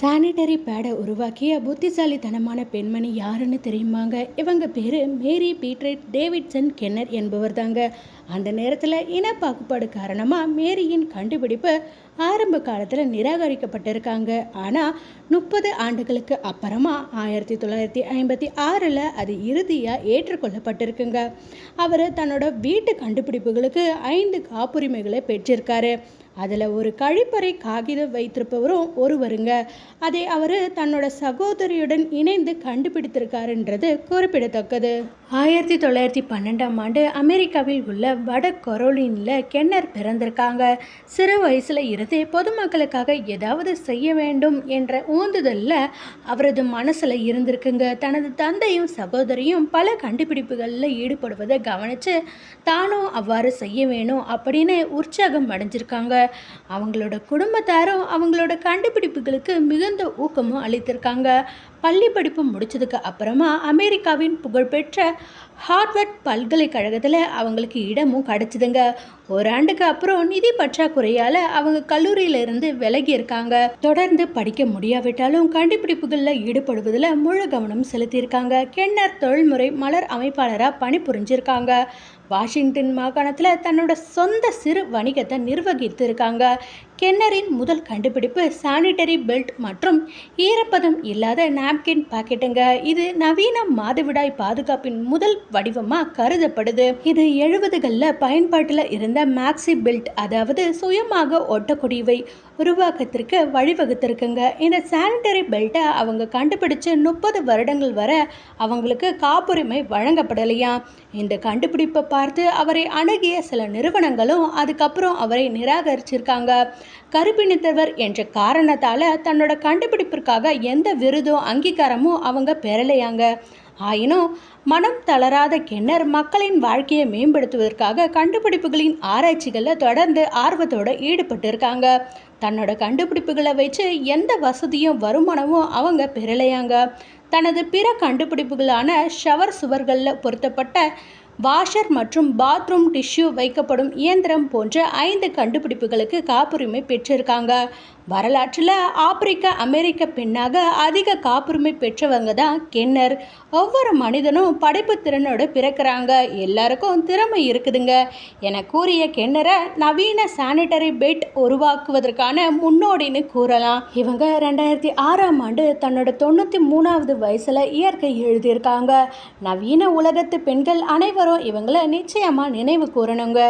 Sanitary பேடை உருவாக்கிய புத்திசாலித்தனமான பெண்மணி யாருன்னு தெரியுமாங்க? இவங்க பேர் மேரி பீட்ரேட் டேவிட்சன் கென்னர் என்பவர் தாங்க அந்த நேரத்தில் இன பாகுபாடு காரணமாக மேரியின் கண்டுபிடிப்பு ஆரம்ப காலத்தில் நிராகரிக்கப்பட்டிருக்காங்க. ஆனால் முப்பது ஆண்டுகளுக்கு அப்புறமா ஆயிரத்தி தொள்ளாயிரத்தி ஐம்பத்தி ஆறில் அது இறுதியாக ஏற்றுக்கொள்ளப்பட்டிருக்குங்க. அவர் தன்னோட வீட்டு கண்டுபிடிப்புகளுக்கு ஐந்து காப்புரிமைகளை பெற்றிருக்காரு. அதில் ஒரு கழிப்பறை காகிதம் வைத்திருப்பவரும் ஒருவருங்க. அதை அவர் தன்னோட சகோதரியுடன் இணைந்து கண்டுபிடித்திருக்காருன்றது குறிப்பிடத்தக்கது. ஆயிரத்தி தொள்ளாயிரத்தி பன்னெண்டாம் ஆண்டு அமெரிக்காவில் உள்ள வட கொரோலினில் கென்னர் பிறந்திருக்காங்க. சிறு வயசில் இருந்தே பொதுமக்களுக்காக ஏதாவது செய்ய வேண்டும் என்ற ஊந்துதலில் அவரது மனசில் இருந்திருக்குங்க. தனது தந்தையும் சகோதரியும் பல கண்டுபிடிப்புகளில் ஈடுபடுவதை கவனித்து தானும் அவ்வாறு செய்ய வேணும் அப்படின்னு உற்சாகம் அடைஞ்சிருக்காங்க. அவங்களோட குடும்பத்தாரும் அவங்களோட கண்டுபிடிப்புகளுக்கு மிகுந்த ஊக்கமும் அளித்திருக்காங்க. பள்ளி படிப்பு முடிச்சதுக்கு அப்புறமா அமெரிக்காவின் புகழ்பெற்ற ஹார்வர்ட் பல்கலைக்கழகத்தில் அவங்களுக்கு இடமும் கிடச்சிதுங்க. ஆண்டுக்கு அப்புறம் நிதி பற்றாக்குறையால் அவங்க கல்லூரியிலிருந்து விலகி இருக்காங்க. தொடர்ந்து படிக்க முடியாவிட்டாலும் கண்டுபிடிப்புகளில் ஈடுபடுவதில் முழு கவனம் செலுத்தியிருக்காங்க. கென்னர் தொழில்முறை மலர் அமைப்பாளராக பணிபுரிஞ்சிருக்காங்க. வாஷிங்டன் மாகாணத்தில் தன்னோட சொந்த சிறு வணிகத்தை நிர்வகித்து இருக்காங்க. கென்னரின் முதல் கண்டுபிடிப்பு சானிட்டரி பெல்ட் மற்றும் ஈரப்பதம் இல்லாத நாப்கின் பாக்கெட்டுங்க இது நவீன மாதவிடாய் பாதுகாப்பின் முதல் வடிவமாக கருதப்படுது. இது எழுபதுகளில் பயன்பாட்டில் இருந்த மேக்ஸி பெல்ட் அதாவது சுயமாக ஒட்டக்கூடியவை உருவாக்கத்திற்கு வழிவகுத்திருக்குங்க. இந்த சானிட்டரி பெல்ட்டை அவங்க கண்டுபிடிச்சு முப்பது வருடங்கள் வர அவங்களுக்கு காப்புரிமை வழங்கப்படலையா? இந்த கண்டுபிடிப்பை பார்த்து அவரை அணுகிய சில நிறுவனங்களும் அதுக்கப்புறம் அவரை நிராகரிச்சிருக்காங்க. கருப்பிணித்தவர் என்ற காரணத்தால் தன்னோட கண்டுபிடிப்பிற்காக எந்த விருதும் அங்கீகாரமும் அவங்க பெறலையாங்க. ஆயினும் மனம் தளராத கென்னர் மக்களின் வாழ்க்கையை மேம்படுத்துவதற்காக கண்டுபிடிப்புகளின் ஆராய்ச்சிகளில் தொடர்ந்து ஆர்வத்தோடு ஈடுபட்டு இருக்காங்க தன்னோட கண்டுபிடிப்புகளை வச்சு எந்த வசதியும் வருமானமும் அவங்க பெறலையாங்க. தனது பிற கண்டுபிடிப்புகளான ஷவர் சுவர்களில் பொருத்தப்பட்ட வாஷர் மற்றும் பாத்ரூம் டிஷ்யூ வைக்கப்படும் இயந்திரம் போன்ற ஐந்து கண்டுபிடிப்புகளுக்கு காப்புரிமை பெற்றிருக்காங்க. வரலாற்றில் ஆப்பிரிக்க அமெரிக்க பெண்ணாக அதிக காப்புரிமை பெற்றவங்க தான் கென்னர் ஒவ்வொரு மனிதனும் படைப்பு திறனோடு பிறக்கிறாங்க. எல்லாருக்கும் திறமை இருக்குதுங்க. என கூறிய கென்னரை நவீன சானிட்டரி பெட் உருவாக்குவதற்கான முன்னோடின்னு கூறலாம். இவங்க ரெண்டாயிரத்தி ஆறாம் ஆண்டு தன்னோட தொண்ணூற்றி மூணாவது வயசில் இயற்கை எழுதியிருக்காங்க. நவீன உலகத்து பெண்கள் அனைவரும் இவங்களை நிச்சயமாக நினைவு கூறணுங்க.